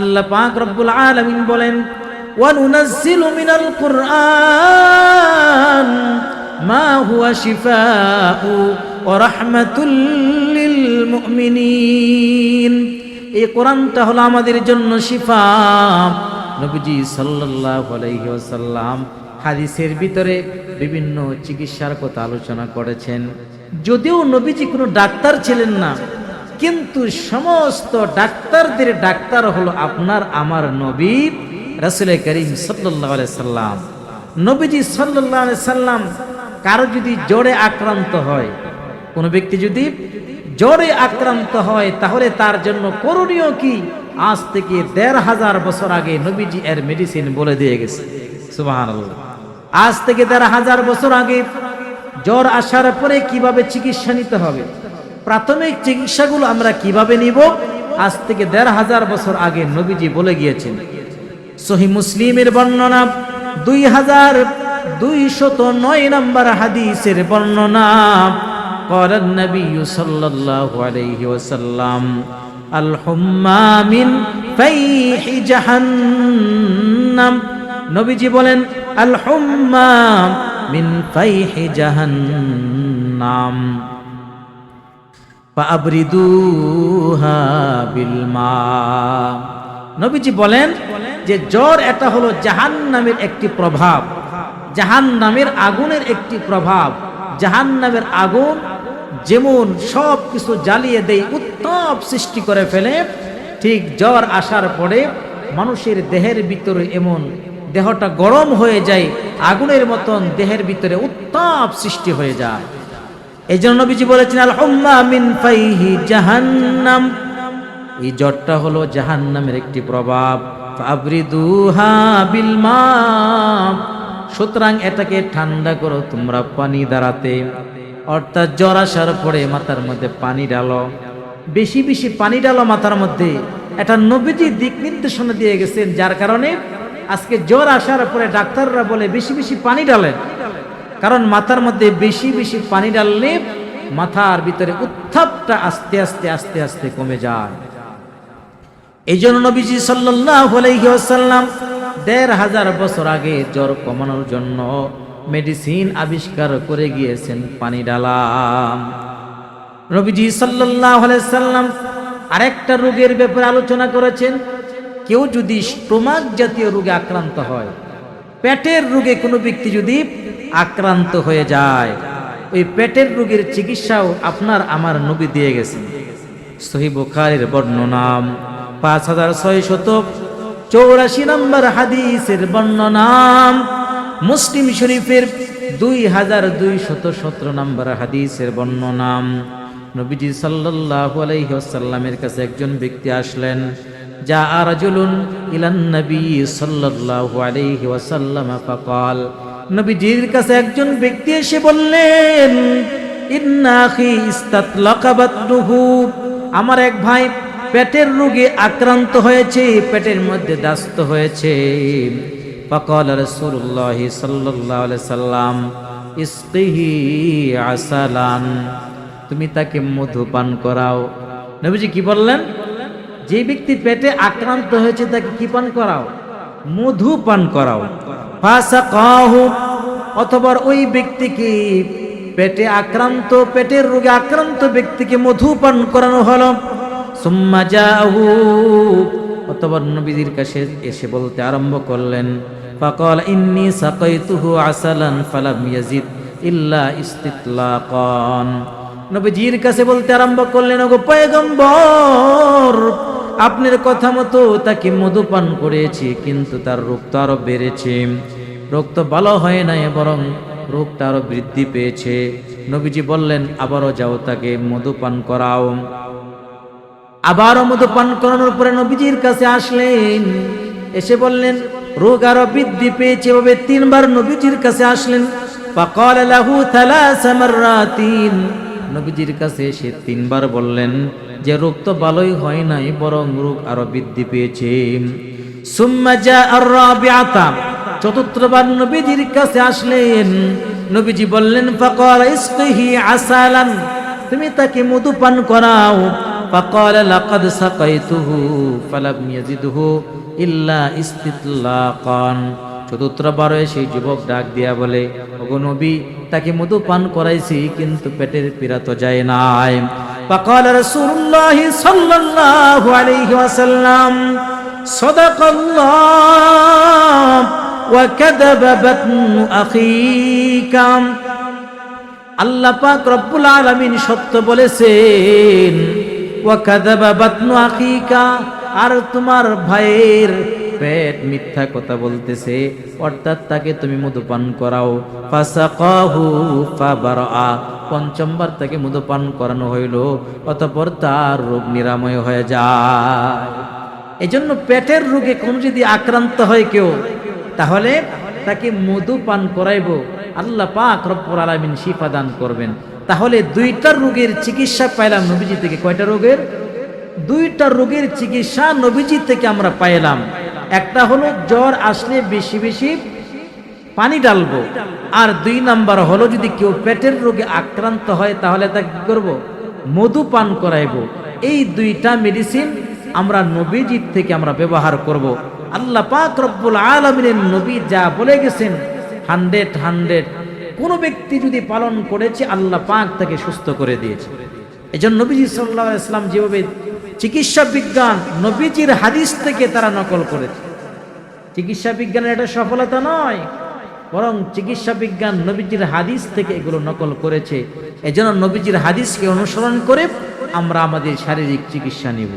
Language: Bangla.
আল্লাহ পাক রব্বুল আলামিন বলেন, ওয়ানুনাজ্জিলু মিনাল কুরআন, মা হুয়া শিফাউ ওয়া রাহমাতুল লিল মুমিনিন। এই কোরআনটা হলো আমাদের জন্য শিফা। নবীজি সাল্লাল্লাহু আলাইহি ওয়াসাল্লাম হাদিসের ভিতরে বিভিন্ন চিকিৎসার কথা আলোচনা করেছেন। যদিও নবীজি কোনো ডাক্তার ছিলেন না কিন্তু সমস্ত ডাক্তারদের ডাক্তার হলো আপনার আমার নবী রাসুল করিম সাল্লাম। নবীজি সাল্লাম কারও যদি জ্বরে আক্রান্ত হয়, কোনো ব্যক্তি যদি জ্বরে আক্রান্ত হয়, তাহলে তার জন্য করণীয় কি? আজ থেকে দেড় হাজার বছর আগে নবীজি এর মেডিসিন বলে দিয়ে গেছে। সুবাহ আজ থেকে দেড় হাজার বছর আগে জ্বর আসার পরে কীভাবে চিকিৎসা নিতে হবে? প্রাথমিক চিকিৎসাগুলো আমরা কীভাবে নিব? আজ থেকে দেড় হাজার বছর আগে নবীজি বলে গিয়েছেন, সহি মুসলিমের বর্ণনা, দুই হাজার দুইশত নয় নম্বর হাদিসের বর্ণনা, করেন নবী সাল্লাল্লাহু আলাইহি ওয়াসাল্লাম, আল হুম্মামিন ফাইহি জাহান্নাম। নবীজি বলেন, আল হুম্মাম মিন ফাইহি জাহান্নাম। নবীজি বলেন যে জ্বর এটা হলো জাহান্নামের একটি প্রভাব, জাহান্নামের আগুনের একটি প্রভাব। জাহান্নামের আগুন যেমন সব কিছু জ্বালিয়ে দেয়, উত্তাপ সৃষ্টি করে ফেলে, ঠিক জ্বর আসার পরে মানুষের দেহের ভিতরে এমন দেহটা গরম হয়ে যায়, আগুনের মতন দেহের ভিতরে উত্তাপ সৃষ্টি হয়ে যায়। এই জন্য নবীজি বলেছেন আল মিন জাহান্নাম। এই জ্বরটা হলো জাহান্নামের একটি প্রভাব। ফাবরিদুহা বিল মা সুতরাং এটাকে ঠান্ডা করো তোমরা পানি দাঁড়াতে অর্থাৎ জ্বর আসার পরে মাথার মধ্যে পানি ডালো বেশি বেশি পানি ডালো মাথার মধ্যে। এটা নবীজি দিক নির্দেশনা দিয়ে গেছেন, যার কারণে আজকে জ্বর আসার পরে ডাক্তাররা বলে, বেশি বেশি পানি ডালেন কারণ মাথার মধ্যে বেশি বেশি পানি ডাললে মাথার ভিতরে উত্থাপটা আস্তে আস্তে আস্তে আস্তে কমে যায়। এই জন্য নবীজি ওয়াসাল্লাম দেড় হাজার বছর আগে জ্বর কমানোর জন্য মেডিসিন আবিষ্কার করে গিয়েছেন পানি ডালাম। নবীজি সাল্লাম আরেকটা রোগের ব্যাপারে আলোচনা করেছেন, কেউ যদি স্টোমাক জাতীয় রোগে আক্রান্ত হয় পেটের রোগে কোনো ব্যক্তি যদি আক্রান্ত হয়ে যায়, ওই পেটের রোগের চিকিৎসাও আপনার আমার নবী দিয়ে গেছেন। সহি বুখারের বর্ণনাম পাঁচ হাজার ছয় শত চৌরাশি নম্বর হাদিসের বর্ণনাম মুসলিম শরীফের দুই হাজার দুই শত সতেরো নম্বর হাদিসের বর্ণনাম নবীজি সাল্লাল্লাহু আলাইহি ওয়াসাল্লামের কাছে একজন ব্যক্তি আসলেন যা রাজুলুন ইলান নবী সাল্লাল্লাহু আলাইহি ওয়াসাল্লাম নবীজির কাছে একজন ব্যক্তি এসে বললেন আমার এক ভাই পেটের রোগে আক্রান্ত হয়েছে, পেটের মধ্যে দাস্ত হয়েছে। সাল্লাম তুমি তাকে মধু পান করাও। নবীজি কি বললেন? যে ব্যক্তি পেটে আক্রান্ত হয়েছে তাকে কি পান করাও? মধু পান করাও। অথবা ওই ব্যক্তিকে পেটে আক্রান্ত, পেটের রোগে আক্রান্ত ব্যক্তিকে মধু পান করানো হলো। অথবা নবীজির কাছে এসে বলতে আরম্ভ করলেন ইন্নি ইল্লা নবীজির কাছে বলতে আরম্ভ করলেন আপনার কথা মতো তাকে মধুপান করেছি, কিন্তু তার রক্ত আরও বেড়েছে। রক্ত ভালো হয় নাই, বরং রোগটা আরও বৃদ্ধি পেয়েছে। নবীজি বললেন, আবারও যাও তাকে মধুপান করাও। আবারও মধুপান করানোর পরে নবীজির কাছে আসলেন। এসে বললেন, রোগ আরও বৃদ্ধি পেয়েছে ভাবে তিনবার নবীজির কাছে আসলেন। পাকল লাহু থালা সামারাতিন নবীজির কাছে এসে তিনবার বললেন যে রোগ তো ভালোই হয় নাই, বরং রোগ আরও বৃদ্ধি পেয়েছে। আর চতুর্থবার নবীজির কাছে আসলেন। নবীজি বললেন আসালান, তুমি তাকে মধু পান করাও। ইল্লা চতুর্থবার সেই যুবক ডাক দিয়া বলে, ওগো নবী, তাকে মধু পান করাইছি, কিন্তু পেটের পীড়া তো যায় নাই। فقال رسول الله صلى الله عليه وسلم صدق الله وكذب بطن أخيك আল্লাহ পাক রব্বুল আলামিন সত্য বলেছেন ওয়াকাযাবা বাতনু আখিকা আর তোমার ভাইয়ের পেট মিথ্যা কথা বলতেছে, অর্থাৎ তাকে তুমি মধুপান করাও। পঞ্চমবার তাকে মধুপান করানো হইল, অতপর তার রোগ নিরাময় হয়ে যায়। এজন্য পেটের রোগে কোনো যদি আক্রান্ত হয় কেউ, তাহলে তাকে মধু পান করাইব। আল্লাহ পাক রব্বুল আলামিন শিফা দান করবেন। তাহলে দুইটা রোগের চিকিৎসা পাইলাম নবীজি থেকে। কয়টা রোগের? দুইটা রোগের চিকিৎসা নবীজি থেকে আমরা পাইলাম। একটা হলো জ্বর আসলে বেশি বেশি পানি ডালবো আর দুই নাম্বার হলো যদি কেউ পেটের রোগে আক্রান্ত হয় তাহলে তা কি করব? মধু পান করাইবো। এই দুইটা মেডিসিন আমরা নবীজির থেকে আমরা ব্যবহার করব। আল্লাহ পাক রব্বুল আলমিনের নবী যা বলে গেছেন, হান্ড্রেড হান্ড্রেড। কোন ব্যক্তি যদি পালন করেছে, আল্লাহ পাক তাকে সুস্থ করে দিয়েছে। এই জন্য নবীজি সাল্লাহ ইসলাম যেভাবে চিকিৎসা বিজ্ঞান নবীজির হাদিস থেকে তারা নকল করেছে। চিকিৎসা বিজ্ঞানের এটা সফলতা নয়, বরং চিকিৎসা বিজ্ঞান নবীজির হাদিস থেকে এগুলো নকল করেছে। এজন্য নবীজির হাদিসকে অনুসরণ করে আমরা আমাদের শারীরিক চিকিৎসা নিব।